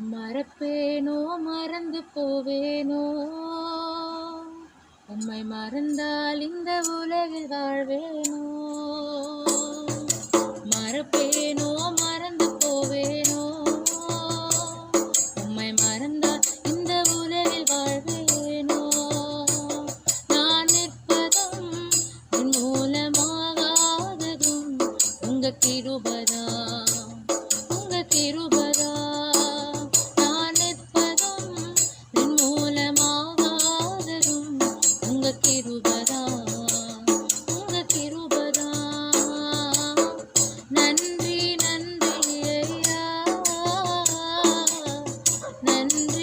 மறப்பேனோ மறந்து போவேனோ? உம்மை மறந்தால் இந்த உலகில் வாழ்வேனோ? மறப்பேனோ மறந்து போவேனோ? உம்மை மறந்தால் இந்த உலகில் வாழ்வேனோ? நான் நிற்பதும் உன் மூலமாகாததும் உங்க கிருபதா? உங்க கிருப உங்க கிருபதா உங்க கிருபதா நன்றி நன்றி ஐயா. நன்றி